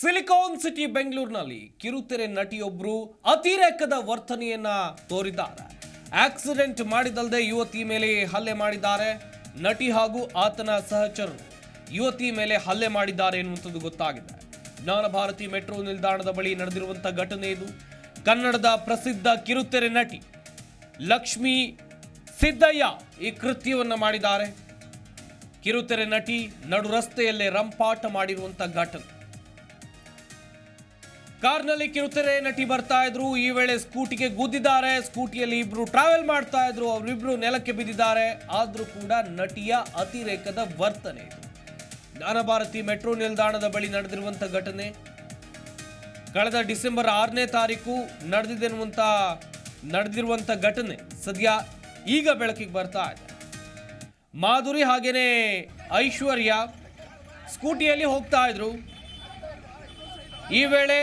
Silicon city ಬೆಂಗಳೂರಿನಲ್ಲಿ ಕಿರುತೆರೆ ನಟಿಯೊಬ್ಬರು ಅತಿರೇಕದ ವರ್ತನೆಯನ್ನ ತೋರಿದ್ದಾರೆ. ಆಕ್ಸಿಡೆಂಟ್ ಮಾಡಿದಲ್ಲದೆ ಯುವತಿ ಮೇಲೆ ಹಲ್ಲೆ ಮಾಡಿದ್ದಾರೆ. ನಟಿ ಹಾಗೂ ಆತನ ಸಹಚರರು ಯುವತಿ ಮೇಲೆ ಹಲ್ಲೆ ಮಾಡಿದ್ದಾರೆ ಎನ್ನುವಂಥದ್ದು ಗೊತ್ತಾಗಿದೆ. ಜ್ಞಾನಭಾರತಿ ಮೆಟ್ರೋ ನಿಲ್ದಾಣದ ಬಳಿ ನಡೆದಿರುವಂಥ ಘಟನೆ ಇದು. ಕನ್ನಡದ ಪ್ರಸಿದ್ಧ ಕಿರುತೆರೆ ನಟಿ ಲಕ್ಷ್ಮಿ ಸಿದ್ದಯ್ಯ ಈ ಕೃತ್ಯವನ್ನು ಮಾಡಿದ್ದಾರೆ. ಕಿರುತೆರೆ ನಟಿ ನಡು ರಸ್ತೆಯಲ್ಲೇ ರಂಪಾಟ ಮಾಡಿರುವಂಥ ಘಟನೆ. ಕಾರ್ನಲ್ಲಿ ಕಿರುತೆರೆ ನಟಿ ಬರ್ತಾ ಇದ್ರು. ಈ ವೇಳೆ ಸ್ಕೂಟಿಗೆ ಗುದ್ದಿದ್ದಾರೆ. ಸ್ಕೂಟಿಯಲ್ಲಿ ಇಬ್ರು ಟ್ರಾವೆಲ್ ಮಾಡ್ತಾ ಇದ್ರು. ಅವರಿಬ್ರು ನೆಲಕ್ಕೆ ಬಿದ್ದಿದ್ದಾರೆ. ಆದ್ರೂ ಕೂಡ ನಟಿಯ ಅತಿರೇಕದ ವರ್ತನೆ ಇದು. ಜ್ಞಾನಭಾರತಿ ಮೆಟ್ರೋ ನಿಲ್ದಾಣದ ಬಳಿ ನಡೆದಿರುವಂತ ಘಟನೆ. ಕಳೆದ ಡಿಸೆಂಬರ್ ಆರನೇ ತಾರೀಕು ನಡೆದಿದೆನ್ನುವಂಥ ನಡೆದಿರುವಂತ ಘಟನೆ ಸದ್ಯ ಈಗ ಬೆಳಕಿಗೆ ಬರ್ತಾ ಇದೆ. ಮಾಧುರಿ ಹಾಗೇನೆ ಐಶ್ವರ್ಯ ಸ್ಕೂಟಿಯಲ್ಲಿ ಹೋಗ್ತಾ ಇದ್ರು. ಈ ವೇಳೆ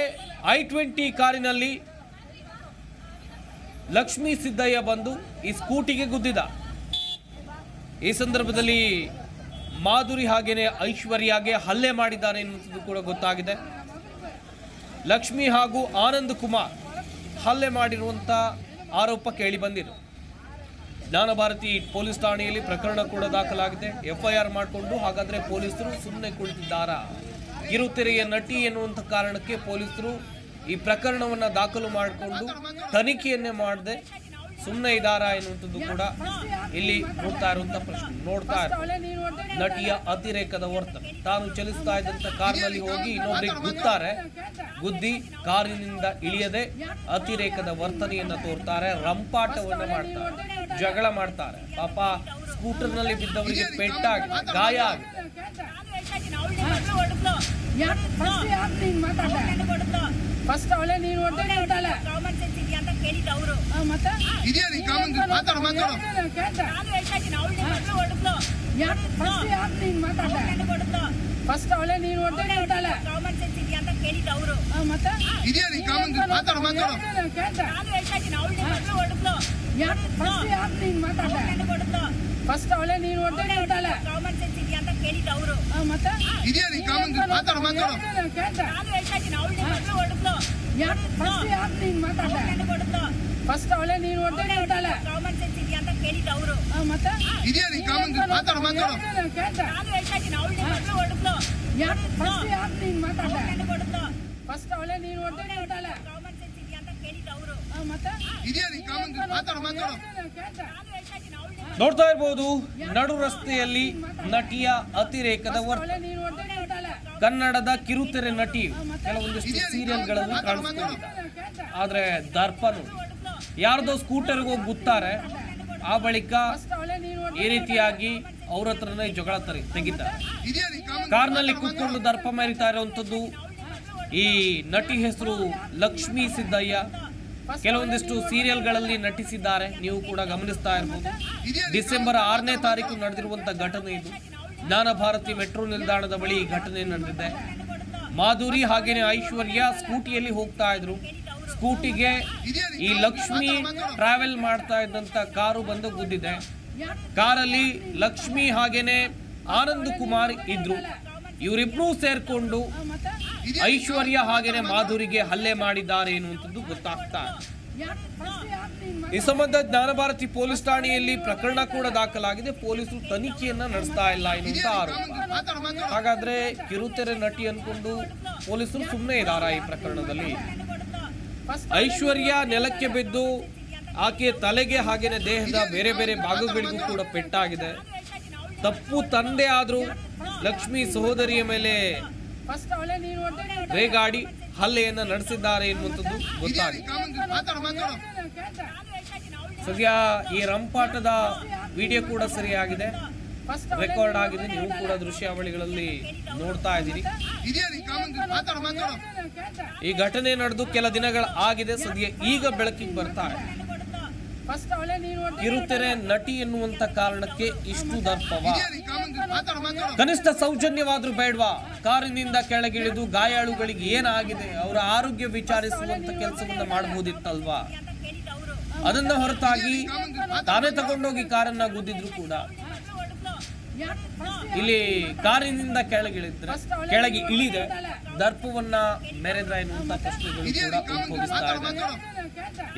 ಐ ಟ್ವೆಂಟಿ ಕಾರಿನಲ್ಲಿ ಲಕ್ಷ್ಮೀ ಸಿದ್ದಯ್ಯ ಬಂದು ಈ ಸ್ಕೂಟಿಗೆ ಗುದ್ದಿದ. ಈ ಸಂದರ್ಭದಲ್ಲಿ ಮಾಧುರಿ ಹಾಗೇನೆ ಐಶ್ವರ್ಯಾಗೆ ಹಲ್ಲೆ ಮಾಡಿದ್ದಾರೆ ಎನ್ನುವುದು ಕೂಡ ಗೊತ್ತಾಗಿದೆ. ಲಕ್ಷ್ಮಿ ಹಾಗೂ ಆನಂದ್ ಕುಮಾರ್ ಹಲ್ಲೆ ಮಾಡಿರುವಂಥ ಆರೋಪ ಕೇಳಿ ಬಂದಿದೆ. ಜ್ಞಾನಭಾರತಿ ಪೊಲೀಸ್ ಠಾಣೆಯಲ್ಲಿ ಪ್ರಕರಣ ಕೂಡ ದಾಖಲಾಗಿದೆ. ಎಫ್ಐಆರ್ ಮಾಡಿಕೊಂಡು ಹಾಗಾದ್ರೆ ಪೊಲೀಸರು ಸುಮ್ಮನೆ ಕುಳಿತಿದ್ದಾರಾ? ಕಿರುತೆರೆಯ ನಟಿ ಎನ್ನುವಂಥ ಕಾರಣಕ್ಕೆ ಪೊಲೀಸರು ಈ ಪ್ರಕರಣವನ್ನು ದಾಖಲು ಮಾಡಿಕೊಂಡು ತನಿಖೆಯನ್ನೇ ಮಾಡದೆ ಸುಮ್ಮನೆ ಇದಾರ ಎನ್ನುವಂಥದ್ದು ಕೂಡ ಇಲ್ಲಿ ನೋಡ್ತಾ ಇರುವಂಥ ಪ್ರಶ್ನೆ. ನೋಡ್ತಾ ನಟಿಯ ಅತಿರೇಕದ ವರ್ತನೆ. ತಾನು ಚಲಿಸ್ತಾ ಇದ್ದಂಥ ಕಾರ್ನಲ್ಲಿ ಹೋಗಿ ಇನ್ನೊಬ್ಬರಿಗೆ ಗುತ್ತಾರೆ. ಗುದ್ದಿ ಕಾರಿನಿಂದ ಇಳಿಯದೆ ಅತಿರೇಕದ ವರ್ತನೆಯನ್ನ ತೋರ್ತಾರೆ, ರಂಪಾಟವನ್ನು ಮಾಡ್ತಾರೆ, ಜಗಳ ಮಾಡ್ತಾರೆ. ಪಾಪ ಸ್ಕೂಟರ್ನಲ್ಲಿ ಬಿದ್ದವರಿಗೆ ಪೆಟ್ಟಾಗಿ, ಗಾಯ ಆಗಿದೆ ಫಸ್ಟ್ ಅವಳೆ ನೀನು ಹೊಡೆದ ಹೇಳ್ತಾಳೆ ಕಾಮನ್ ಸೆನ್ಸ್ ಇದೆಯಾ ಅಂತ ಕೇಳಿದ್ದು ಅವರು. ಮತ್ತೆ? ಇದೆಯಾ ನೀನ್ ಕಾಮನ್ ಮಾತಾಡು ಮಾತಾಡು. ನಾನು ಹೇಳ್ತಾ ಇದ್ದೀನಿ ಅವಳು ಮೊದಲು ಹೊಡೆದ್ಲು ಯಾಕೆ ಫಸ್ಟ್ ಯಾಕೆ ನೀನು ಮಾತಾಡ ನನಗೆ ಹೊಡೆದ್ಲು ಫಸ್ಟ್ ಅವಳೆ ನೀನು ಹೊಡೆದ ಹೇಳ್ತಾಳೆ ಕಾಮನ್ ಸೆನ್ಸ್ ಇದೆಯಾ ಅಂತ ಕೇಳಿದ್ದು ಅವರು. ಮತ್ತೆ? ಇದೆಯಾ ನೀನ್ ಕಾಮನ್ ಮಾತಾಡು ಮಾತಾಡು. ನಾನು ಹೇಳ್ತಾ ಇದ್ದೀನಿ ಅವಳು ಮೊದಲು ಹೊಡೆದ್ಲು ಯಾಕೆ ಫಸ್ಟ್ ಯಾಕೆ ನೀನು ಮಾತಾಡ ಹೊಡೆದ್ಲು ಫಸ್ಟ್ ಅವಳೆ ನೀನು ಕೇಳಿದ್ದು ಅವರು. ಮತ್ತೆ? ಇದೆಯಾ ನೀನ್ ಕಾಮನ್ ಮಾತಾಡು ಮಾತಾಡು. ನಾನು ಹೇಳ್ತಾ ಇದ್ದೀನಿ ಅವಳು ಮಗಳು ಹೊಡೆದ್ಲು. ಫಸ್ಟ್ ಅವಳೆ ನೀನು ಹೊಡೆದ ಹೇಳ್ತಾಳೆ ಕಾಮನ್ ಸೆನ್ಸ್ ಇದೆಯಾ ಅಂತ ಕೇಳಿದ್ದು ಅವರು. ಮತ್ತೆ? ಇದೆಯಾ ನೀನ್ ಕಾಮನ್ ಮಾತಾಡು ಮಾತಾಡು. ನಾನು ಹೇಳ್ತಾ ಇದ್ದೀನಿ. ಅವಳು ಮಗಳು ಹೊಡೆದ್ಲು. ಫಸ್ಟ್ ಅವಳೆ ನೀನು ಹೊಡೆದ ನೋಡ್ತಾ ಇರ್ಬೋದು ನಡು ರಸ್ತೆಯಲ್ಲಿ ನಟಿಯ ಅತಿರೇಕದ ಹೇಳ್ತಾಳೆ ಕನ್ನಡದ ಕಿರುತೆರೆ ನಟಿ ಕೆಲವೊಂದಿಷ್ಟು ಸೀರಿಯಲ್ಗಳನ್ನು ಕಾಣಿಸ್ಕೊಂಡಿದ್ದಾರೆ ಆದ್ರೆ ದರ್ಪ ನೋಡಿ ಯಾರ್ದೋ ಸ್ಕೂಟರ್ಗೆ ಹೋಗಿ ಗುತ್ತಾರೆ. ಆ ಬಳಿಕ ಈ ರೀತಿಯಾಗಿ ಅವ್ರ ಹತ್ರನೇ ಜಗಳ ತರ ತೆಗಿತಾರೆ. ಕಾರ್ನಲ್ಲಿ ಕಾಮನ್ ಕಾರ್ನಲ್ಲಿ ಕೂತ್ಕೊಂಡು ದರ್ಪ ಮೇರಿತಾ ಇರುವಂಥದ್ದು ಈ ನಟಿ ಹೆಸರು ಲಕ್ಷ್ಮೀ ಸಿದ್ದಯ್ಯ. ಕೆಲವೊಂದಿಷ್ಟು ಸೀರಿಯಲ್ಗಳಲ್ಲಿ ನಟಿಸಿದ್ದಾರೆ. ನೀವು ಕೂಡ ಗಮನಿಸ್ತಾ ಇರ್ಬೋದು. ಡಿಸೆಂಬರ್ ಆರನೇ ತಾರೀಕು ನಡೆದಿರುವಂಥ ಘಟನೆ ಇದು. ಜ್ಞಾನ ಭಾರತಿ ಮೆಟ್ರೋ ನಿಲ್ದಾಣದ ಬಳಿ ಈ ಘಟನೆ ನಡೆದಿದೆ. ಮಾಧುರಿ ಹಾಗೇನೆ ಐಶ್ವರ್ಯ ಸ್ಕೂಟಿಯಲ್ಲಿ ಹೋಗ್ತಾ ಇದ್ರು. ಸ್ಕೂಟಿಗೆ ಈ ಲಕ್ಷ್ಮಿ ಟ್ರಾವೆಲ್ ಮಾಡ್ತಾ ಇದ್ದಂತ ಕಾರು ಬಂದು ಗುದ್ದಿದೆ. ಕಾರಲ್ಲಿ ಲಕ್ಷ್ಮಿ ಹಾಗೇನೆ ಆನಂದ್ ಕುಮಾರ್ ಇದ್ರು. ಇವರಿಬ್ರು ಸೇರ್ಕೊಂಡು ಐಶ್ವರ್ಯ ಹಾಗೇನೆ ಮಾಧುರಿಗೆ ಹಲ್ಲೆ ಮಾಡಿದ್ದಾರೆ ಎನ್ನುವಂಥದ್ದು ಗೊತ್ತಾಗ್ತಾ ಈ ಸಂಬಂಧ ಜ್ಞಾನಭಾರತಿ ಪೊಲೀಸ್ ಠಾಣೆಯಲ್ಲಿ ಪ್ರಕರಣ ಕೂಡ ದಾಖಲಾಗಿದೆ. ಪೊಲೀಸರು ತನಿಖೆಯನ್ನ ನಡೆಸ್ತಾ ಇಲ್ಲ ಎನ್ನುವಂತ ಆರೋಪ. ಹಾಗಾದ್ರೆ ಕಿರುತೆರೆ ನಟಿ ಅನ್ಕೊಂಡು ಪೊಲೀಸರು ಸುಮ್ಮನೆ ಇದ್ದಾರಾ ಈ ಪ್ರಕರಣದಲ್ಲಿ? ಐಶ್ವರ್ಯ ನೆಲಕ್ಕೆ ಬಿದ್ದು ಆಕೆಯ ತಲೆಗೆ ಹಾಗೇನೆ ದೇಹದ ಬೇರೆ ಬೇರೆ ಭಾಗಗಳಿಗೂ ಕೂಡ ಪೆಟ್ಟಾಗಿದೆ. ತಪ್ಪು ತಂದೆ ಆದರೂ ಲಕ್ಷ್ಮಿ ಸಹೋದರಿಯ ಮೇಲೆ ರೇಗಾಡಿ ಹಲ್ಲೆಯನ್ನ ನಡೆಸಿದ್ದಾರೆ ಎನ್ನುವಂಥದ್ದು ಗೊತ್ತಾಗಿದೆ ಸದ್ಯ ಈ ರಂಪಾಟದ ವಿಡಿಯೋ ಕೂಡ ಸರಿಯಾಗಿದೆ. ಫಸ್ಟ್ ರೆಕಾರ್ಡ್ ಆಗಿದೆ. ನೀವು ಕೂಡ ದೃಶ್ಯಾವಳಿಗಳಲ್ಲಿ ನೋಡ್ತಾ ಇದ್ದೀರಿ. ಈ ಘಟನೆ ನಡೆದು ಕೆಲ ದಿನಗಳ ಆಗಿದೆ. ಸದ್ಯ ಈಗ ಬೆಳಕಿಗೆ ಬರ್ತಾ ಇದೆ. ಕಿರುತೆರೆ ನಟಿ ಎನ್ನುವಂತ ಕಾರಣಕ್ಕೆ ಇಷ್ಟು ದರ್ಪವ. ಕನಿಷ್ಠ ಸೌಜನ್ಯವಾದ್ರೂ ಬೇಡವಾ? ಕಾರಿನಿಂದ ಕೆಳಗಿಳಿದು ಗಾಯಾಳುಗಳಿಗೆ ಏನಾಗಿದೆ? ಅವರ ಆರೋಗ್ಯ ವಿಚಾರಿಸುವಂತ ಕೆಲಸವನ್ನು ಮಾಡಬಹುದಿತ್ತಲ್ವಾ? ಅದನ್ನ ಹೊರತಾಗಿ ತಾನೇ ತಗೊಂಡೋಗಿ ಕಾರನ್ನ ಗುದ್ದಿದ್ರು ಕೂಡ. ಇಲ್ಲಿ ಕಾರಿನಿಂದ ಕೆಳಗಿಳಿದ್ರೆ, ಕೆಳಗೆ ಇಳಿದೆ, ದರ್ಪವನ್ನ ಮೆರೆದ್ರ ಎನ್ನುವಂತ ಪ್ರಶ್ನೆಗಳು ಕೂಡ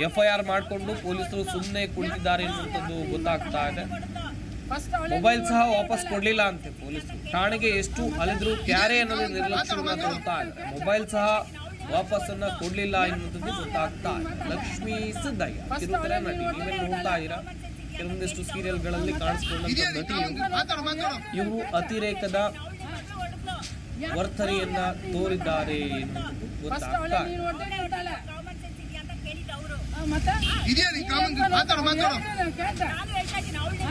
ಎಫ್ ಐ ಆರ್ ಮಾಡಿಕೊಂಡು ಪೊಲೀಸರು ಸುಮ್ಮನೆ ಕುಳಿತಿದ್ದಾರೆ ಎನ್ನುವಂಥದ್ದು ಗೊತ್ತಾಗ್ತಾ ಇದೆ. ಮೊಬೈಲ್ ಸಹ ವಾಪಸ್ ಕೊಡಲಿಲ್ಲ ಅಂತೆ ಪೊಲೀಸರು. ಠಾಣೆಗೆ ಎಷ್ಟು ಅಲೆದ್ರು ಕ್ಯಾರೆ ಅನ್ನೋದು ನಿರ್ಲಕ್ಷ್ಯವನ್ನು ತೋರ್ತಾ ಇದೆ. ಮೊಬೈಲ್ ಸಹ ವಾಪಸ್ಸನ್ನ ಕೊಡ್ಲಿಲ್ಲ ಎನ್ನುವಂಥದ್ದು ಗೊತ್ತಾಗ್ತಾ ಇದೆ ಲಕ್ಷ್ಮೀ ಸಿದ್ದಯ್ಯ ಕಿರುತೆರೆ ನಟಿ ನೀವೇ ನೋಡ್ತಾ ಇದ್ದೀರಾ? ಕೆಲವೊಂದಿಷ್ಟು ಸೀರಿಯಲ್ಗಳಲ್ಲಿ ಕಾಣಿಸ್ಕೊಂಡಂತ ನಟಿ ಇವ್ರು. ಅತಿರೇಕದ ವರ್ತನೆಯನ್ನ ತೋರಿದ್ದಾರೆ ಎನ್ನುವಂಥದ್ದು ಗೊತ್ತಾಗ್ತಾ ಇದೆ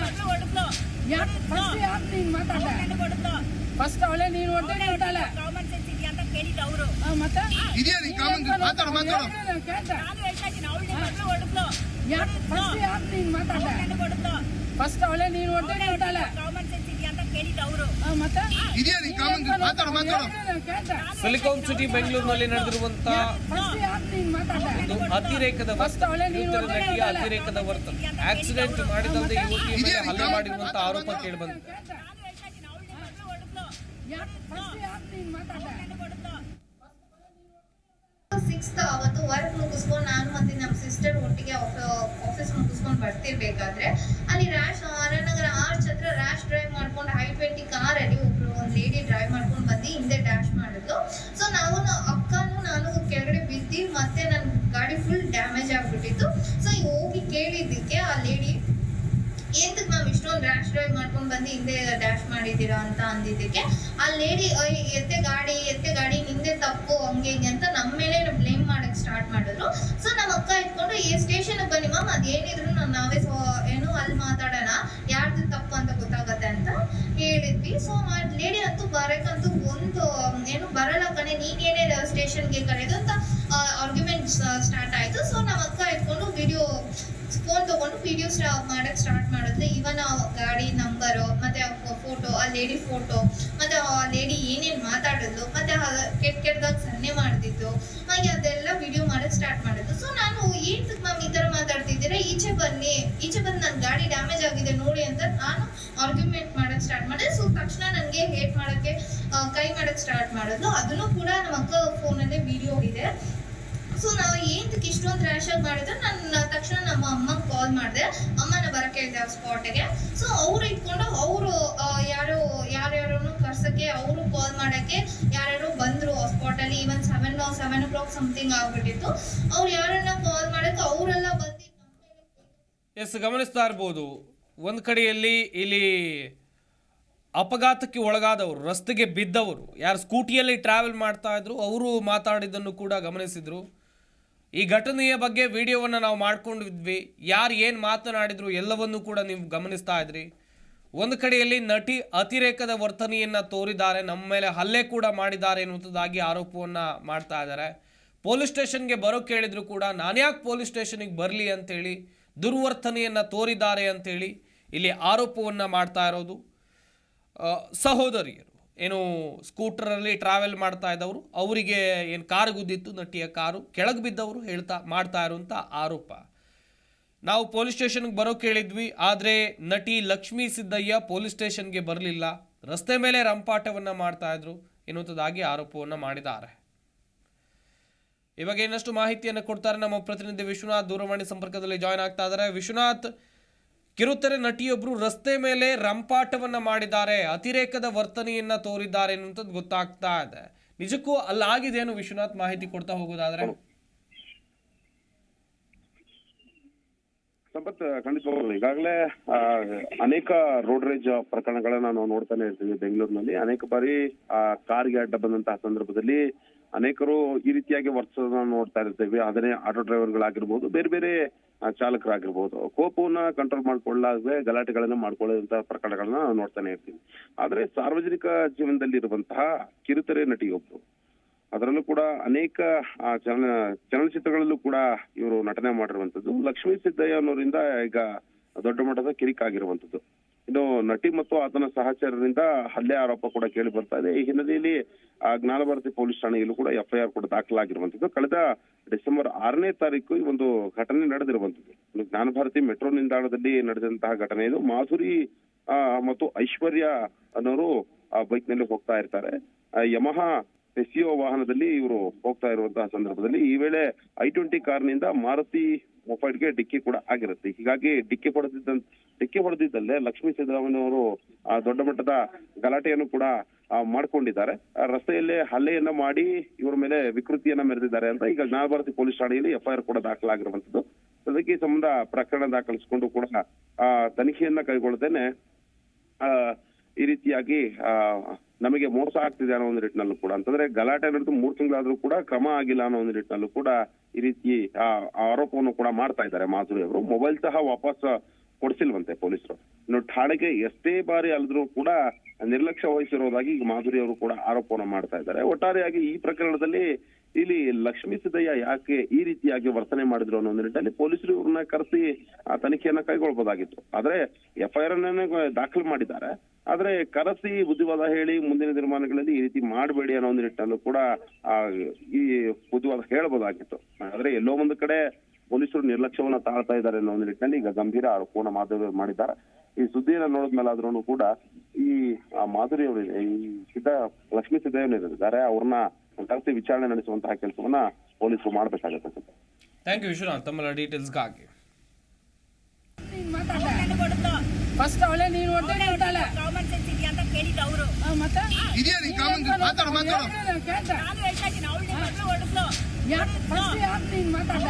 ಫಸ್ಟ್ ಯಾಕೆ ನೀನು ಮಾತಾಡ ನನಗೆ ಫಸ್ಟ್ ಅವಳೆ ನೀನು ಹೊಡೆದೇ ಹೇಳ್ತಾಳೆ ಕಾಮನ್ ಸೆನ್ಸ್ ಇದೆಯಾ ಅಂತ ಕೇಳಿದ್ದು ಅವರು. ಮತ್ತೆ? ಇದೆಯಾ ನೀನ್ ಕಾಮನ್ ಮಾತಾಡು ಮಾತಾಡು. ನಾನು ಹೇಳ್ತಾ ಇದ್ದೀನಿ ಅವಳು ಮಗಳು ಹೊಡೆದ್ಲು. ಯಾಕೆ ಫಸ್ಟ್ ಯಾಕೆ ನೀನು ಮಾತಾಡ ಫಸ್ಟ್ ಅವಳೆ ನೀನು ಹೊಡೆದೇ ಹೇಳ್ತಾಳೆ ಕಾಮನ್ ಸಿಲಿಕಾನ್ ಸಿಟಿ ಬೆಂಗಳೂರಿನಲ್ಲಿ ನಡೆದಿರುವಂತಹ ಒಂದು ಅತಿರೇಕದ ವರ್ತನೆ. ನಟಿಯ ಅತಿರೇಕದ ವರ್ತನೆ. ಆಕ್ಸಿಡೆಂಟ್ ಮಾಡಿದಂತೆ ಯುವತಿಯ ಮೇಲೆ ಹಲ್ಲೆ ಮಾಡಿರುವಂತಹ ಆರೋಪ ಕೇಳಿಬಂದಿದೆ ಸಿಕ್ಸ್ತ್ ಅವತ್ತು ವರ್ಕ್ ಮುಗಿಸ್ಕೊಂಡು ನಾನು ಮತ್ತೆ ನಮ್ಮ ಸಿಸ್ಟರ್ ಒಟ್ಟಿಗೆ ಆಫೀಸ್ ಮುಗಿಸ್ಕೊಂಡು ಬರ್ತಿರ್ಬೇಕಾದ್ರೆ ಅಲ್ಲಿ ರ್ಯಾಶ್ ಆರ್ಯನಗರ ಆರ್ಚ್ ಹತ್ರ ರ್ಯಾಶ್ ಡ್ರೈವ್ ಮಾಡ್ಕೊಂಡು ಹೈ ಟ್ವೆಂಟಿ ಕಾರಲ್ಲಿ ಒಬ್ರು ಒಂದು ಲೇಡಿ ಡ್ರೈವ್ ಮಾಡ್ಕೊಂಡು ಬಂದು ಹಿಂದೆ ಡ್ಯಾಶ್ ಮಾಡಿದ್ಲು ಸೊ ನಾವು ಅಕ್ಕನೂ ನಾನು ಕೆಳಗಡೆ ಬಿದ್ದು ಮತ್ತೆ ನನ್ನ ಗಾಡಿ ಫುಲ್ ಡ್ಯಾಮೇಜ್ ಆಗಿಬಿಟ್ಟಿತ್ತು. ಸೊ ಹೋಗಿ ಕೇಳಿದ್ದಕ್ಕೆ ಆ ಲೇಡಿ ಎಂತಕ್ಕೆ ನಾವು ಇಷ್ಟೊಂದು ರ್ಯಾಶ್ ಡ್ರೈವ್ ಮಾಡ್ಕೊಂಡು ಬಂದು ಹಿಂದೆ ಡ್ಯಾಶ್ ಮಾಡಿದ್ದೀರಾ ಅಂತ ಅಂದಿದ್ದಕ್ಕೆ, ಆ ಲೇಡಿ ಎತ್ತೆ ಗಾಡಿ ಎತ್ತೆ ಗಾಡಿ ನಿಂದೆ ತಪ್ಪು, ಹಂಗೆ ಹಿಂಗೆ ಅಂತ ನಮ್ಮ ಮೇಲೆ ಬ್ಲೇಮ್ ಮಾಡಕ್ಕೆ ಸ್ಟಾರ್ಟ್ ಮಾಡಿದ್ರು. ಸೊ ನಮ್ಮ ಅಕ್ಕ ಇಟ್ಕೊಂಡು ಈ ಸ್ಟೇಷನ್ಗೆ ಬನ್ನಿ ಮ್ಯಾಮ್ ಅದೇನಿದ್ರು ನಾವೇ ಸೊ ಏನು ಅಲ್ಲಿ ಮಾತಾಡೋಣ ಯಾರ್ದು ತಪ್ಪು ಅಂತ ಗೊತ್ತಾಗತ್ತೆ ಅಂತ ಹೇಳಿದ್ವಿ ಸೊ ಲೇಡಿ ಅಂತೂ ಬರೋಕ್ಕಂತೂ ಒಂದು ಏನು ಬರಲ್ಲ ಕಣೆ. ನೀನೇನೇ ಸ್ಟೇಷನ್ಗೆ ಕರೆದು ಅಂತ ಆರ್ಗ್ಯುಮೆಂಟ್ ಸ್ಟಾರ್ಟ್ ಆಯಿತು. ಸೊ ನಮ್ಮ ಅಕ್ಕ ಇಟ್ಕೊಂಡು ವಿಡಿಯೋ ಫೋನ್ ತೊಗೊಂಡು ವಿಡಿಯೋ ಸ್ಟಾ ಮಾಡೋಕ್ಕೆ ಸ್ಟಾರ್ಟ್ ಮಾಡಿದ್ರೆ ಇವನ್ ಆ ಗಾಡಿ ನಂಬರು ಮತ್ತೆ ಫೋಟೋ ಆ ಲೇಡಿ ಫೋಟೋ ಮತ್ತೆ ಆ ಲೇಡಿ ಏನೇನು ಮಾತಾಡಿದ್ಲು, ಮತ್ತೆ ಕೆಟ್ಟ ಕೆಟ್ಟದಾಗ ಸನ್ನೆ ಮಾಡ್ತಿದ್ದು ಹಾಗೆ ಅದೆಲ್ಲ ವಿಡಿಯೋ ಮಾಡಕ್ ಸ್ಟಾರ್ಟ್ ಮಾಡಿದ್ದು ಸೊ ನಾನು ಏನ್ ಮ್ಯಾಮ್ ಈ ತರ ಮಾತಾಡ್ತಿದ್ದೀರಾ ಈಚೆ ಬನ್ನಿ ಈಚೆ ಬಂದು ನನ್ನ ಗಾಡಿ ಡ್ಯಾಮೇಜ್ ಆಗಿದೆ ನೋಡಿ ಅಂತ ನಾನು ಆರ್ಗ್ಯುಮೆಂಟ್ ಮಾಡಕ್ ಸ್ಟಾರ್ಟ್ ಮಾಡಿದೆ ಸೊ ತಕ್ಷಣ ನನಗೆ ಹೇಟ್ ಮಾಡಕ್ಕೆ ಆ, ಕೈ ಮಾಡಕ್ ಸ್ಟಾರ್ಟ್ ಮಾಡಿದ್ಲು ಅದನ್ನು ಕೂಡ ನಮ್ಮ ಅಕ್ಕ ಫೋನಲ್ಲೇ ವಿಡಿಯೋ ಇದೆ. ಸೊ ನಾವು ಏನಕ್ಕೆ ಇಷ್ಟೊಂದು ರ್ಯಾಶ್ ಆಗಿ ಮಾಡಿದ್ರೆ ನಾನು ತಕ್ಷಣ ನಮ್ಮ ಅಮ್ಮಗೆ ಕಾಲ್ ಮಾಡಿದೆ. ಅಮ್ಮನ ಬರಕ್ಕೆ ಹೇಳಿದೆ ಆ ಸ್ಪಾಟಿಗೆ ಸೊ ಅವ್ರು ಇಟ್ಕೊಂಡು ಅವರು ಯಾರು ಯಾರ್ಯಾರನ್ನು ಕರ್ಸಕ್ಕೆ ಅವರು ಕಾಲ್ ಮಾಡೋಕ್ಕೆ ಯಾರ್ಯಾರು ಬಂದರು ಆ ಸ್ಪಾಟಲ್ಲಿ even seven seven o'clock something ಆಗ್ಬಿಟ್ಟಿತ್ತು. ಅವ್ರು ಯಾರನ್ನ ಕಾಲ್ ಮಾಡೋಕ್ಕೆ ಅವರೆಲ್ಲ ಬಂದು ಎಸ್, ಗಮನಿಸ್ತಾ ಇರ್ಬೋದು. ಒಂದು ಕಡೆಯಲ್ಲಿ ಇಲ್ಲಿ ಅಪಘಾತಕ್ಕೆ ಒಳಗಾದವರು, ರಸ್ತೆಗೆ ಬಿದ್ದವರು, ಯಾರು ಸ್ಕೂಟಿಯಲ್ಲಿ ಟ್ರಾವೆಲ್ ಮಾಡ್ತಾ ಇದ್ರು, ಅವರು ಮಾತಾಡಿದ್ದನ್ನು ಕೂಡ ಗಮನಿಸಿದರು. ಈ ಘಟನೆಯ ಬಗ್ಗೆ ವಿಡಿಯೋವನ್ನು ನಾವು ಮಾಡ್ಕೊಂಡಿದ್ವಿ. ಯಾರು ಏನು ಮಾತನಾಡಿದ್ರು ಎಲ್ಲವನ್ನೂ ಕೂಡ ನೀವು ಗಮನಿಸ್ತಾ ಇದ್ರಿ. ಒಂದು ಕಡೆಯಲ್ಲಿ ನಟಿ ಅತಿರೇಕದ ವರ್ತನೆಯನ್ನು ತೋರಿದ್ದಾರೆ, ನಮ್ಮ ಮೇಲೆ ಹಲ್ಲೆ ಕೂಡ ಮಾಡಿದ್ದಾರೆ ಎನ್ನುವಂಥದ್ದಾಗಿ ಆರೋಪವನ್ನು ಮಾಡ್ತಾ ಇದ್ದಾರೆ. ಪೊಲೀಸ್ ಸ್ಟೇಷನ್ಗೆ ಬರೋ ಕೇಳಿದ್ರು ಕೂಡ ನಾನ್ಯಾಕೆ ಪೊಲೀಸ್ ಸ್ಟೇಷನಿಗೆ ಬರಲಿ ಅಂತೇಳಿ, ದುರ್ವರ್ತನೆಯನ್ನು ತೋರಿದ್ದಾರೆ ಅಂತೇಳಿ ಇಲ್ಲಿ ಆರೋಪವನ್ನು ಮಾಡ್ತಾ ಇರೋದು. ಸಹೋದರಿಯರು. ಏನು ಸ್ಕೂಟರಲ್ಲಿ ಟ್ರಾವೆಲ್ ಮಾಡ್ತಾ ಇದ್ದವರು. ಅವರಿಗೆ ಏನು ಕಾರು ಗುದ್ದಿತ್ತು, ನಟಿಯ ಕಾರು. ಕೆಳಗೆ ಬಿದ್ದವರು ಹೇಳ್ತಾ, ಮಾಡ್ತಾ ಇರುವಂಥ ಆರೋಪ. ನಾವು ಪೊಲೀಸ್ ಸ್ಟೇಷನ್ಗೆ ಬರೋ ಕೇಳಿದ್ವಿ ಆದರೆ ನಟಿ ಲಕ್ಷ್ಮೀ ಸಿದ್ದಯ್ಯ ಪೊಲೀಸ್ ಸ್ಟೇಷನ್ಗೆ ಬರಲಿಲ್ಲ. ರಸ್ತೆ ಮೇಲೆ ರಂಪಾಟವನ್ನು ಮಾಡ್ತಾ ಇದ್ರು. ಎನ್ನುವಂಥದ್ದಾಗಿ ಆರೋಪವನ್ನು ಮಾಡಿದ್ದಾರೆ. ಇವಾಗ ಇನ್ನಷ್ಟು ಮಾಹಿತಿಯನ್ನು ಕೊಡ್ತಾರೆ ನಮ್ಮ ಪ್ರತಿನಿಧಿ ವಿಶ್ವನಾಥ್. ದೂರವಾಣಿ ಸಂಪರ್ಕದಲ್ಲಿ ಜಾಯ್ನ್ ಆಗ್ತಾ ಇದ್ದಾರೆ. ವಿಶ್ವನಾಥ್ ಕಿರುತೆರೆ ನಟಿಯೊಬ್ಬರು ರಸ್ತೆ ಮೇಲೆ ರಂಪಾಟವನ್ನ ಮಾಡಿದ್ದಾರೆ. ಅತಿರೇಕದ ವರ್ತನೆಯನ್ನ ತೋರಿದ್ದಾರೆ ಅನ್ನುವಂಥದ್ದು ಗೊತ್ತಾಗ್ತಾ ಇದೆ. ನಿಜಕ್ಕೂ ಅಲ್ಲಾಗಿದೇನು ವಿಶ್ವನಾಥ್ ಮಾಹಿತಿ ಕೊಡ್ತಾ ಹೋಗೋದಾದ್ರೆ? ಸಂಪತ್ ಖಂಡಿತವಾಗ್ಲು ಈಗಾಗಲೇ ಅನೇಕ ರೋಡ್ ರೇಜ್ ಪ್ರಕರಣಗಳನ್ನ ನಾವು ನೋಡ್ತಾನೆ ಇರ್ತೀವಿ ಬೆಂಗಳೂರಿನಲ್ಲಿ. ಅನೇಕ ಬಾರಿ ಕಾರ್ಗೆ ಅಡ್ಡ ಬಂದಂತಹ ಸಂದರ್ಭದಲ್ಲಿ ಅನೇಕರು ಈ ರೀತಿಯಾಗಿ ವರ್ತಿಸೋದನ್ನ ನೋಡ್ತಾ ಇರ್ತೇವೆ. ಅದನ್ನೇ ಆಟೋ ಡ್ರೈವರ್ಗಳಾಗಿರ್ಬೋದು ಬೇರೆ ಬೇರೆ ಚಾಲಕರಾಗಿರ್ಬೋದು. ಕೋಪವನ್ನ ಕಂಟ್ರೋಲ್ ಮಾಡ್ಕೊಳ್ಳಾಗದೆ ಗಲಾಟೆಗಳನ್ನ ಮಾಡ್ಕೊಳ್ಳುವಂತಹ ಪ್ರಕರಣಗಳನ್ನ ನೋಡ್ತಾನೆ ಇರ್ತೀವಿ. ಆದ್ರೆ ಸಾರ್ವಜನಿಕ ಜೀವನದಲ್ಲಿ ಇರುವಂತಹ ಕಿರುತೆರೆ ನಟಿಯೊಬ್ರು, ಅದರಲ್ಲೂ ಕೂಡ ಅನೇಕ ಚಲನ, ಚಲನಚಿತ್ರಗಳಲ್ಲೂ ಕೂಡ ಇವರು ನಟನೆ ಮಾಡಿರುವಂತದ್ದು ಲಕ್ಷ್ಮೀ ಸಿದ್ದಯ್ಯ ಅನ್ನೋರಿಂದ ಈಗ ದೊಡ್ಡ ಮಟ್ಟದ ಕಿರಿಕಾಗಿರುವಂತದ್ದು ಇನ್ನು ನಟಿ ಮತ್ತು ಆತನ ಸಹಚರರಿಂದ ಹಲ್ಲೆ ಆರೋಪ ಕೂಡ ಕೇಳಿ ಬರ್ತಾ ಇದೆ. ಈ ಹಿನ್ನೆಲೆಯಲ್ಲಿ ಜ್ಞಾನಭಾರತಿ ಪೊಲೀಸ್ ಠಾಣೆಯಲ್ಲೂ ಕೂಡ ಎಫ್ಐಆರ್ ಕೂಡ ದಾಖಲಾಗಿರುವಂತದ್ದು ಕಳೆದ ಡಿಸೆಂಬರ್ ಆರನೇ ತಾರೀಕು ಈ ಒಂದು ಘಟನೆ ನಡೆದಿರುವಂತದ್ದು ಜ್ಞಾನಭಾರತಿ ಮೆಟ್ರೋ ನಿಲ್ದಾಣದಲ್ಲಿ ನಡೆದಂತಹ ಘಟನೆ ಇದು. ಮಾಧುರಿ ಮತ್ತು ಐಶ್ವರ್ಯ ಅನ್ನೋರು, ಆ ಬೈಕ್ನಲ್ಲಿ ಹೋಗ್ತಾ ಇರ್ತಾರೆ. ಯಮಹ ಎಸಿಯೋ ವಾಹನದಲ್ಲಿ ಇವರು ಹೋಗ್ತಾ ಇರುವಂತಹ ಸಂದರ್ಭದಲ್ಲಿ ಈ ವೇಳೆ ಐ ಟ್ವೆಂಟಿ ಕಾರ್ನಿಂದ ಮಾರುತಿ ಮೊಫೈಡ್ಗೆ ಡಿಕ್ಕಿ ಕೂಡ ಆಗಿರುತ್ತೆ. ಹೀಗಾಗಿ ಡಿಕ್ಕಿ ಹೊಡೆದಿದ್ದ ಡಿಕ್ಕಿ ಹೊಡೆದಿದ್ದಲ್ಲೇ ಲಕ್ಷ್ಮೀ ಸಿದ್ದರಾಮಯ್ಯ ಅವರು ದೊಡ್ಡ ಮಟ್ಟದ ಗಲಾಟೆಯನ್ನು ಕೂಡ ಮಾಡ್ಕೊಂಡಿದ್ದಾರೆ. ರಸ್ತೆಯಲ್ಲೇ ಹಲ್ಲೆಯನ್ನ ಮಾಡಿ ಇವರ ಮೇಲೆ ವಿಕೃತಿಯನ್ನ ಮೆರೆದಿದ್ದಾರೆ ಅಂತ ಈಗ ಜ್ಞಾನಭಾರತಿ ಪೊಲೀಸ್ ಠಾಣೆಯಲ್ಲಿ ಎಫ್ಐಆರ್ ಕೂಡ ದಾಖಲಾಗಿರುವಂತದ್ದು. ಅದಕ್ಕೆ ಸಂಬಂಧ ಪ್ರಕರಣ ದಾಖಲಿಸಿಕೊಂಡು ಕೂಡ ಆ, ತನಿಖೆಯನ್ನ ಕೈಗೊಳ್ಳದೇನೆ ಆ, ಈ ರೀತಿಯಾಗಿ ನಮಗೆ ಮೋಸ ಆಗ್ತಿದೆ ಅನ್ನೋ ಒಂದು ನಿಟ್ಟಿನಲ್ಲೂ ಕೂಡ. ಅಂತಂದ್ರೆ ಗಲಾಟೆ ನಡೆದು ಮೂರು ತಿಂಗಳಾದ್ರೂ ಕೂಡ ಕ್ರಮ ಆಗಿಲ್ಲ ಅನ್ನೋ ಒಂದು ನಿಟ್ಟಿನಲ್ಲೂ ಕೂಡ ಈ ರೀತಿ ಆರೋಪವನ್ನು ಕೂಡ ಮಾಡ್ತಾ ಇದ್ದಾರೆ ಮಾಧುರಿ ಅವರು. ಮೊಬೈಲ್ ಸಹ ವಾಪಸ್ ಕೊಡಿಸಿಲ್ವಂತೆ ಪೊಲೀಸರು. ಇನ್ನು ಠಾಣೆಗೆ ಎಷ್ಟೇ ಬಾರಿ ಅಲ್ದ್ರೂ ಕೂಡ ನಿರ್ಲಕ್ಷ್ಯ ವಹಿಸಿರುವುದಾಗಿ ಈಗ ಮಾಧುರಿ ಅವರು ಕೂಡ ಆರೋಪವನ್ನು ಮಾಡ್ತಾ ಇದ್ದಾರೆ. ಒಟ್ಟಾರೆಯಾಗಿ ಈ ಪ್ರಕರಣದಲ್ಲಿ ಇಲ್ಲಿ ಲಕ್ಷ್ಮೀ ಸಿದ್ದಯ್ಯ ಯಾಕೆ ಈ ರೀತಿಯಾಗಿ ವರ್ತನೆ ಮಾಡಿದ್ರು ಅನ್ನೋ ನಿಟ್ಟಿನಲ್ಲಿ ಪೊಲೀಸರು ಇವ್ರನ್ನ ಕರೆಸಿ, ಆ, ತನಿಖೆಯನ್ನ ಕೈಗೊಳ್ಬೋದಾಗಿತ್ತು. ಆದ್ರೆ ಎಫ್ಐಆರ್ ಅನ್ನ ದಾಖಲು ಮಾಡಿದ್ದಾರೆ. ಆದ್ರೆ ಕರೆಸಿ ಬುದ್ಧಿವಾದ ಹೇಳಿ ಮುಂದಿನ ನಿರ್ಮಾಣಗಳಲ್ಲಿ ಈ ರೀತಿ ಮಾಡಬೇಡಿ ಅನ್ನೋ ಒಂದು ನಿಟ್ಟಿನಲ್ಲೂ ಕೂಡ ಈ ಬುದ್ಧಿವಾದ ಹೇಳಬಹುದಾಗಿತ್ತು. ಆದ್ರೆ ಎಲ್ಲೋ ಒಂದು ಕಡೆ ಪೊಲೀಸರು ನಿರ್ಲಕ್ಷ್ಯವನ್ನ ತಾಳ್ತಾ ಇದ್ದಾರೆ ಅನ್ನೋ ನಿಟ್ಟಿನಲ್ಲಿ ಈಗ ಗಂಭೀರ ಆರೋಪವನ್ನು ಮಾಧುರಿ ಮಾಡಿದ್ದಾರೆ. ಈ ಸುದ್ದಿಯನ್ನ ನೋಡಿದ್ಮೇಲೆ ಆದ್ರೂ ಕೂಡ ಈ ಆ ಮಾಧುರಿ ಅವರು ಈ ಸಿದ್ದ ಲಕ್ಷ್ಮೀ ಸಿದ್ದಯ್ಯನಿದ್ದಾರೆ ಅವ್ರನ್ನ ಕರೆಸಿ ವಿಚಾರಣೆ ನಡೆಸುವಂತಹ ಕೆಲಸವನ್ನ ಪೊಲೀಸರು ಮಾಡ್ಬೇಕಾಗತ್ತೆ ಥ್ಯಾಂಕ್ ಯು ವಿಶ್ವನಾಥ್ ತಮ್ಮ ಡೀಟೇಲ್ಸ್ಗಾಗಿ ಮಾತಾಡ ಫಸ್ಟ್ ಅವಳೆ ನೀನು ಕಾಮನ್ ಸೆನ್ಸ್ ಇದೆಯಾ ಅಂತ ಕೇಳಿದ್ದು ಅವರು. ಮತ್ತೆ? ಇದೆಯಾ ನೀ ಕಾಮನ್ ಮಾತಾಡು ಮಾತಾಡು. ಹೇಳ್ತೀನಿ, ನಾನು ಹೇಳ್ತಾ ಇದ್ದೀನಿ ಅವಳು ಮಗಳು ಹೊಡೆದ್ಲು ಯಾಕ್? ಫಸ್ಟ್ ಅವಳೆ ನೀನು ಮಾತಾಡ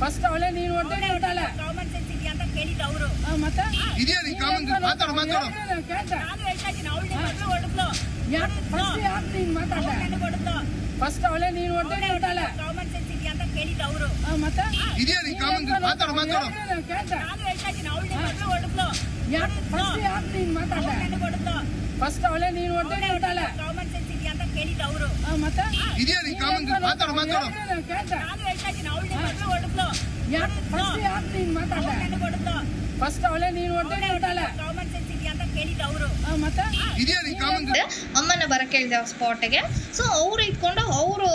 ಫಸ್ಟ್ ಅವಳೇ ನೀನ್ ಹೊಡೆದೇ ಅಂತಾಳೆ ಕಾಮನ್ ಸೆನ್ಸ್ ಇದೆಯಾ ಅಂತ ಕೇಳಿದ್ದು ಅವರು ಆ, ಮತ್ತೆ? ಇದೆಯಾ ನೀನ್ ಕಾಮನ್ ಮಾತಾಡು ಮಾತಾಡು. ನಾನು ಹೇಳ್ತಾ ಇದ್ದೀನಿ ಅವಳು ನಿಮ್ಮ ಮಗಳು ಹೊಡೆದ್ಲು. ಯಾಕ್ ಫಸ್ಟ್ ಯಾಕ್ ನೀನ್ ಮಾತಾಡ ಹೊಡೆದ್ಲು. ಫಸ್ಟ್ ಅವಳೇ ನೀನ್ ಹೊಡೆದೇ ಕಾಮನ್ ಸೆನ್ಸ್ ಇದೆಯಾ ಅಂತ ಕೇಳಿದ್ದು ಅವರು. ಇದೆಯಾ ನೀನ್ ಕಾಮನ್ ಮಾತಾಡು ಮಾತಾಡು. ನಾನು ಹೇಳ್ತಾ ಇದ್ದೀನಿ ಅವಳು ನಿಮ್ಮ ಮಗಳು ಹೊಡೆದ್ಲು. ಯಾಕ್ ಫಸ್ಟ್ ಹೊಡೆದ್ಲು. ಅವಳೇ ನೀನು ಹೊಡೆದೇ ಅಂತಾಳೆ. ಕಾಮನ್ ಸೆನ್ಸ್ ಇದೆಯಾ ಅಂತ ಕೇಳಿದ್ದು ಅವರು. ಆ, ಮತ್ತೆ? ಇದೆಯಾ ನೀನ್ ಕಾಮನ್ ಮಾತಾಡು ಮಾತಾಡು. ನಾನು ಹೇಳ್ತಾ ಇದ್ದೀನಿ ಹೊಡೆದ್ಲು. ಯಾಕ್ ಫಸ್ಟ್ ಯಾಕ್ ನೀನ್ ಮಾತಾಡ ನನಗೆ ಹೊಡೆದ್ಲು ಫಸ್ಟ್ ಅವಳೇ ನೀನ್ ಹೊಡೆದೇ ಅಂತಾಳೆ ಅಮ್ಮನ ಬರಕ್ಕೆ ಹೇಳಿದೆ ಸ್ಪಾಟ್ಗೆ ಸೊ ಅವ್ರು ಇಟ್ಕೊಂಡು ಅವರು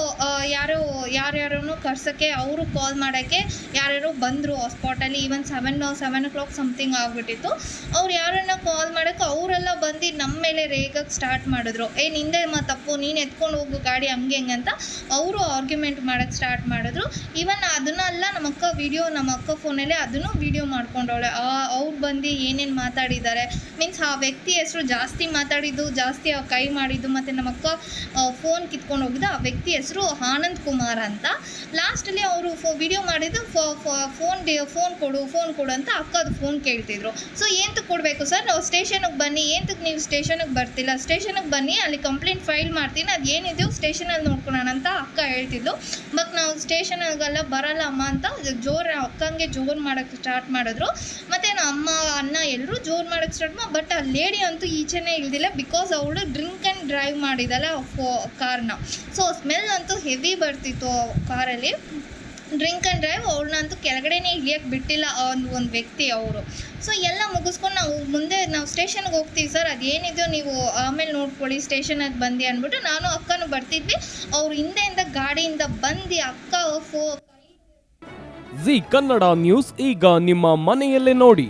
ಯಾರು, ಯಾರ್ಯಾರನ್ನು ಕರ್ಸಕ್ಕೆ, ಅವರು ಕಾಲ್ ಮಾಡೋಕ್ಕೆ ಯಾರ್ಯಾರು ಬಂದರು ಆ ಸ್ಪಾಟಲ್ಲಿ even seven seven o'clock something ಆಗಿಬಿಟ್ಟಿತ್ತು. ಅವ್ರು ಯಾರನ್ನ ಕಾಲ್ ಮಾಡೋಕ್ಕೆ ಅವರೆಲ್ಲ ಬಂದು ನಮ್ಮ ಮೇಲೆ ರೇಗಕ್ಕೆ ಸ್ಟಾರ್ಟ್ ಮಾಡಿದ್ರು. ಏ, ನಿಂದೆ ಮಾ ತಪ್ಪು, ನೀನು ಎತ್ಕೊಂಡು ಹೋಗು ಗಾಡಿ ಹಂಗೆ ಹೆಂಗೆ ಅಂತ ಅವರು ಆರ್ಗ್ಯುಮೆಂಟ್ ಮಾಡೋಕ್ಕೆ ಸ್ಟಾರ್ಟ್ ಮಾಡಿದ್ರು. ಈವನ್ ಅದನ್ನೆಲ್ಲ ನಮ್ಮ ಅಕ್ಕ ವಿಡಿಯೋ ನಮ್ಮ ಅಕ್ಕ ಫೋನಲ್ಲಿ ಅದನ್ನು ವಿಡಿಯೋ ಮಾಡ್ಕೊಂಡವಳೆ. ಅವ್ರು ಬಂದು ಏನೇನು ಮಾತಾಡಿದ್ದಾರೆ. ಮೀನ್ಸ್ ಆ ವ್ಯಕ್ತಿ ಹೆಸರು ಜಾಸ್ತಿ ಮಾತಾಡಿದ್ದು, ಜಾಸ್ತಿ ಕೈ ಮಾಡಿದ್ದು, ಮತ್ತು ನಮ್ಮ ಅಕ್ಕ ಫೋನ್ ಕಿತ್ಕೊಂಡು ಹೋಗಿದ್ದು, ಆ ವ್ಯಕ್ತಿ ಹೆಸರು ಆನಂದ್ ಕುಮಾರ್ ಅಂತ. ಲಾಸ್ಟಲ್ಲಿ ಅವರು ಫೋ ವಿಡಿಯೋ ಮಾಡಿದ್ದು ಫೋನ್ ಫೋನ್ ಕೊಡು ಫೋನ್ ಕೊಡು ಅಂತ ಅಕ್ಕ ಅದು ಫೋನ್ ಕೇಳ್ತಿದ್ರು. ಸೊ ಏಂತಕ್ಕೆ ಕೊಡಬೇಕು ಸರ್ ನಾವು ಸ್ಟೇಷನಿಗೆ ಬನ್ನಿ ಏಂತಕ್ಕೆ ನೀವು ಸ್ಟೇಷನಿಗೆ ಬರ್ತಿಲ್ಲ? ಸ್ಟೇಷನಿಗೆ ಬನ್ನಿ, ಅಲ್ಲಿ ಕಂಪ್ಲೇಂಟ್ ಫೈಲ್ ಮಾಡ್ತೀನಿ, ಅದು ಏನಿದೆಯೋ ಸ್ಟೇಷನಲ್ಲಿ ನೋಡ್ಕೊಳ್ಳೋಣ ಅಂತ ಅಕ್ಕ ಹೇಳ್ತಿದ್ಲು. ಬಟ್ ನಾವು ಸ್ಟೇಷನ್ಗೆಲ್ಲ ಬರಲ್ಲ ಅಮ್ಮ ಅಂತ ಜೋರ, ಅಕ್ಕಂಗೆ ಜೋರು ಮಾಡೋಕ್ಕೆ ಸ್ಟಾರ್ಟ್ ಮಾಡಿದ್ರು. ಮತ್ತು ನಮ್ಮ ಅಮ್ಮ ಅಣ್ಣ ಎಲ್ಲರೂ ಜೋರು ಮಾಡೋಕ್ಕೆ ಸ್ಟಾರ್ಟ್ ಮಾಡಿ ಬಟ್ ಲೇಡಿ ಅಂತೂ ಈಚೆನೇ ಇಲ್ದಿಲ್ಲ ಬಿಕಾಸ್ ಅವಳು ಡ್ರಿಂಕ್ ಆ್ಯಂಡ್ ಡ್ರೈವ್ ಮಾಡಿದಲ್ಲ ಫೋ ಕಾರ್ನ ಸೊ ಸ್ಮೆಲ್ ಅಂತೂ ಹೆವಿ ಬರ್ತಿತ್ತು ಕಾರಲ್ಲಿ ಡ್ರಿಂಕ್ ಆ್ಯಂಡ್ ಡ್ರೈವ್ ಅವ್ರನ್ನಂತೂ ಕೆಳಗಡೆನೇ ಇಳಿಯಕ್ಕೆ ಬಿಟ್ಟಿಲ್ಲ ಒಂದು ಒಂದು ವ್ಯಕ್ತಿ ಅವರು. ಸೊ ಎಲ್ಲ ಮುಗಿಸ್ಕೊಂಡು ನಾವು ಮುಂದೆ ನಾವು ಸ್ಟೇಷನ್ಗೆ ಹೋಗ್ತೀವಿ ಸರ್ ಅದೇನಿದೆಯೋ ನೀವು ಆಮೇಲೆ ನೋಡ್ಕೊಳ್ಳಿ ಸ್ಟೇಷನ್ ಅದು ಬಂದು ಅಂದ್ಬಿಟ್ಟು ನಾನು ಅಕ್ಕನೂ ಬರ್ತಿದ್ವಿ. ಅವ್ರು ಹಿಂದೆಯಿಂದ ಗಾಡಿಯಿಂದ ಬಂದು ಅಕ್ಕ, ಫೋ ಜಿ ಕನ್ನಡ ನ್ಯೂಸ್ ಈಗ ನಿಮ್ಮ ಮನೆಯಲ್ಲೇ ನೋಡಿ.